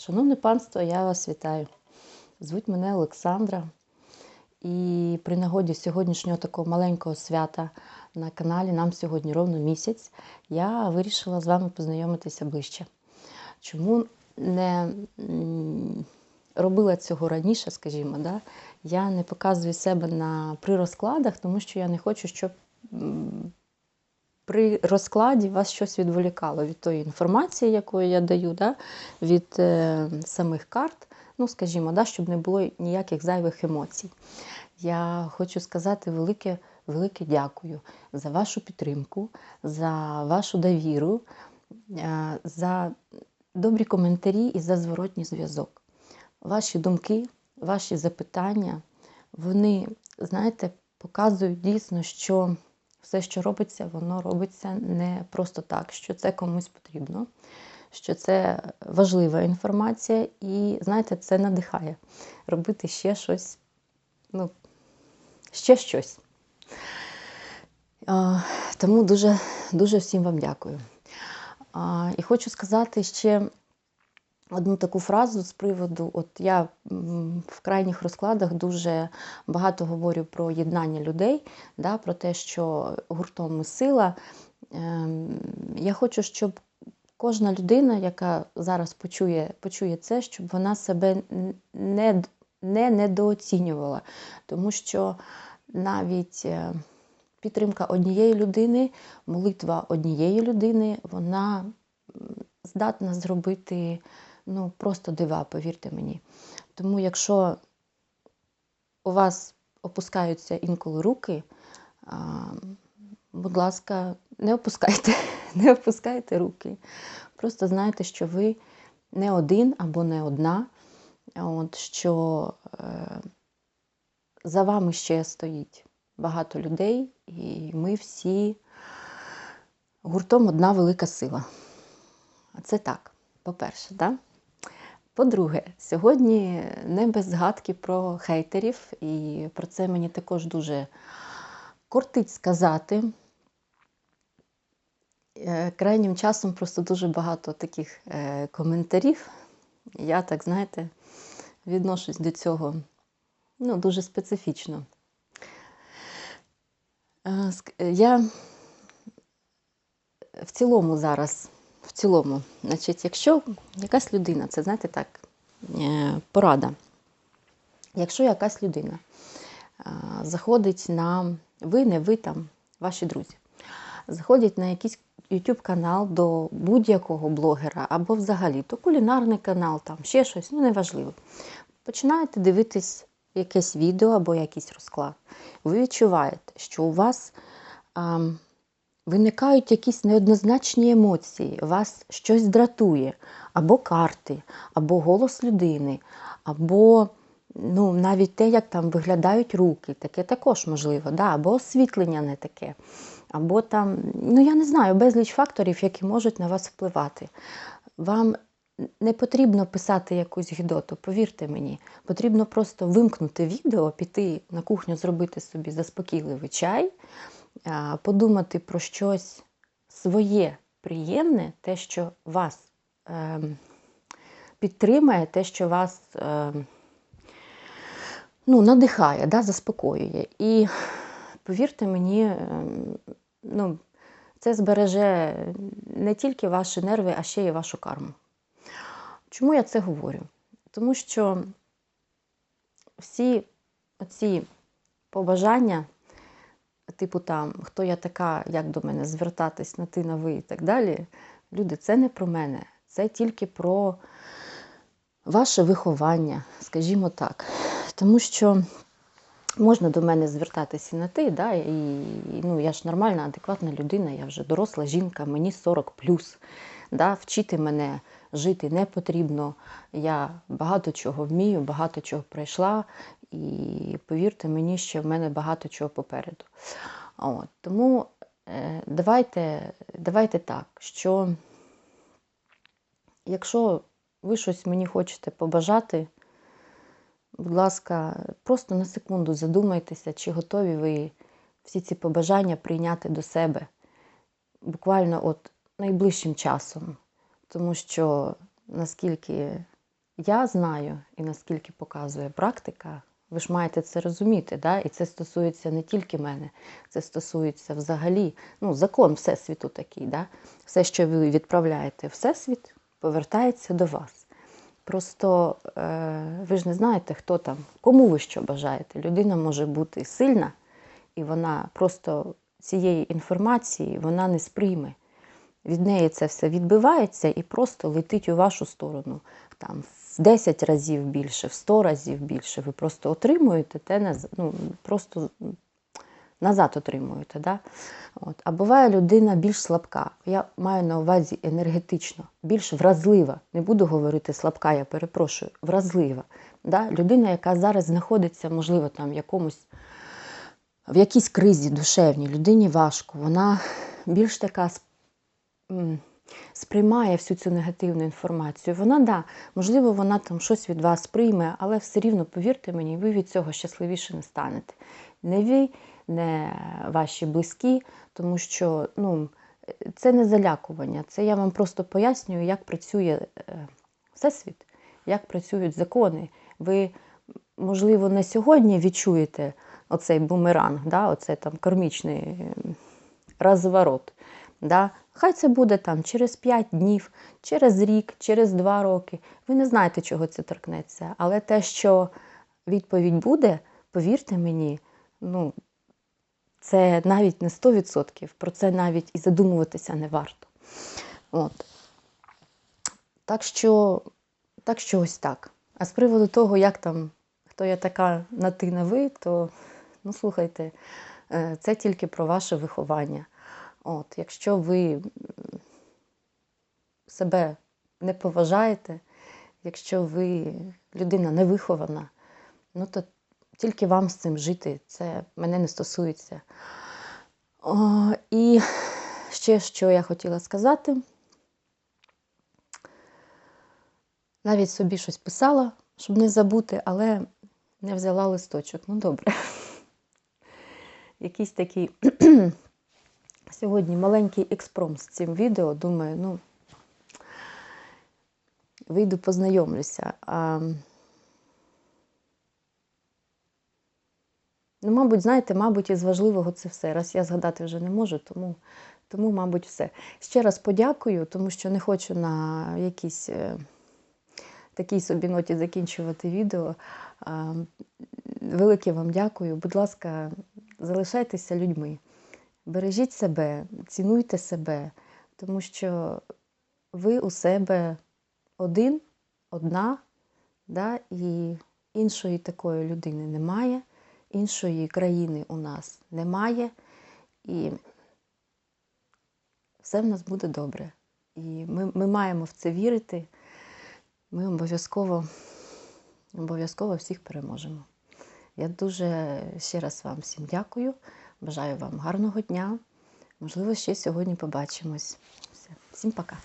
Шановне панство, я вас вітаю. Звуть мене Олександра. І при нагоді сьогоднішнього такого маленького свята на каналі нам сьогодні ровно місяць. Я вирішила з вами познайомитися ближче. Чому не робила цього раніше, скажімо, да? я не показую себе на, при розкладах, тому що я не хочу, щоб при розкладі вас щось відволікало від тої інформації, яку я даю, да? від е, самих карт, ну, скажімо, да? щоб не було ніяких зайвих емоцій. Я хочу сказати велике, велике дякую за вашу підтримку, за вашу довіру, е, за добрі коментарі і за зворотній зв'язок. Ваші думки, ваші запитання, вони, знаєте, показують дійсно, що все, що робиться, воно робиться не просто так, що це комусь потрібно, що це важлива інформація, і знаєте, це надихає робити ще щось, ну, ще щось. Тому дуже, дуже всім вам дякую. І хочу сказати ще одну таку фразу з приводу: от я в крайніх розкладах дуже багато говорю про єднання людей, да, про те, що гуртом ми сила. Ем, Я хочу, щоб кожна людина, яка зараз почує, почує це, щоб вона себе не, не недооцінювала. Тому що навіть е, підтримка однієї людини, молитва однієї людини, вона здатна зробити ну, просто дива, повірте мені. Тому якщо у вас опускаються інколи руки, будь ласка, не опускайте, не опускайте руки. Просто знайте, що ви не один або не одна, от, що е, за вами ще стоїть багато людей, і ми всі гуртом одна велика сила. Це так, по-перше, да? По-друге, сьогодні не без згадки про хейтерів, і про це мені також дуже кортить сказати. Е, Крайнім часом просто дуже багато таких е, коментарів. Я так, знаєте, відношусь до цього ну, дуже специфічно. Е, Я в цілому зараз, в цілому, значить, якщо якась людина, це знаєте так, е, порада. Якщо якась людина е, заходить на ви, не ви там, ваші друзі, заходять на якийсь YouTube канал до будь-якого блогера або взагалі, то кулінарний канал, там ще щось, ну неважливо. Починаєте дивитись якесь відео або якийсь розклад. Ви відчуваєте, що у вас ем, виникають якісь неоднозначні емоції, вас щось дратує, або карти, або голос людини, або ну, навіть те, як там виглядають руки, таке також можливо, да? або освітлення не таке, або там, ну я не знаю, безліч факторів, які можуть на вас впливати. Вам не потрібно писати якусь гідоту, повірте мені. Потрібно просто вимкнути відео, піти на кухню, зробити собі заспокійливий чай, подумати про щось своє приємне, те, що вас ем, підтримає, те, що вас ем, ну, надихає, да, заспокоює. І повірте мені, ем, ну, це збереже не тільки ваші нерви, а ще й вашу карму. Чому я це говорю? Тому що всі ці побажання, типу там, хто я така, як до мене звертатись на ти, на ви і так далі, люди, це не про мене. Це тільки про ваше виховання, скажімо так. Тому що можна до мене звертатися на ти, да, і, ну, я ж нормальна, адекватна людина, я вже доросла жінка, мені 40 Да, вчити мене жити не потрібно. Я багато чого вмію, багато чого пройшла, і повірте мені, що в мене багато чого попереду. От, тому е, давайте, давайте так, що якщо ви щось мені хочете побажати, будь ласка, просто на секунду задумайтеся, чи готові ви всі ці побажання прийняти до себе буквально от найближчим часом. Тому що наскільки я знаю, і наскільки показує практика, ви ж маєте це розуміти, да? і це стосується не тільки мене, це стосується взагалі, ну, закон Всесвіту такий. Да? Все, що ви відправляєте в Всесвіт, повертається до вас. Просто е, ви ж не знаєте, хто там, кому ви що бажаєте. Людина може бути сильна, і вона просто цієї інформації вона не сприйме. Від неї це все відбивається і просто летить у вашу сторону. Там в 10 разів більше, в 100 разів більше. Ви просто отримуєте те, ну, просто назад отримуєте. Да? От. А буває людина більш слабка. Я маю на увазі енергетично, більш вразлива. Не буду говорити слабка, я перепрошую, вразлива. Да? Людина, яка зараз знаходиться, можливо, там в якомусь в якійсь кризі душевній, людині важко, вона більш така сприймає всю цю негативну інформацію. Вона, да, можливо, вона там щось від вас прийме, але все рівно, повірте мені, ви від цього щасливіше не станете. Не ви, не ваші близькі, тому що ну, це не залякування. Це я вам просто пояснюю, як працює е, Всесвіт, як працюють закони. Ви, можливо, не сьогодні відчуєте оцей бумеранг, да, оцей там кармічний розворот. Да? Хай це буде там через 5 днів, через рік, через 2 роки. Ви не знаєте, чого це торкнеться. Але те, що відповідь буде, повірте мені, ну, це навіть не 100%, про це навіть і задумуватися не варто. От. Так що, так що ось так. А з приводу того, як там, хто я така на ти на ви, то ну слухайте, е, це тільки про ваше виховання. От, якщо ви себе не поважаєте, якщо ви людина невихована, ну то тільки вам з цим жити. Це мене не стосується. О, і ще що я хотіла сказати. Навіть собі щось писала, щоб не забути, але не взяла листочок. Ну добре. Якийсь такий сьогодні маленький експромт з цим відео. Думаю, ну, вийду познайомлюся. А, ну, мабуть, знаєте, мабуть, із важливого це все. Раз я згадати вже не можу, тому, тому мабуть, все. Ще раз подякую, тому що не хочу на якійсь е, такій собі ноті закінчувати відео. Велике вам дякую. Будь ласка, залишайтеся людьми. Бережіть себе, цінуйте себе, тому що ви у себе один, одна, да, і іншої такої людини немає, іншої країни у нас немає, і все в нас буде добре. І ми, ми маємо в це вірити. Ми обов'язково, обов'язково всіх переможемо. Я дуже ще раз вам всім дякую. Бажаю вам гарного дня. Можливо, ще сьогодні побачимось. Все. Всім пока.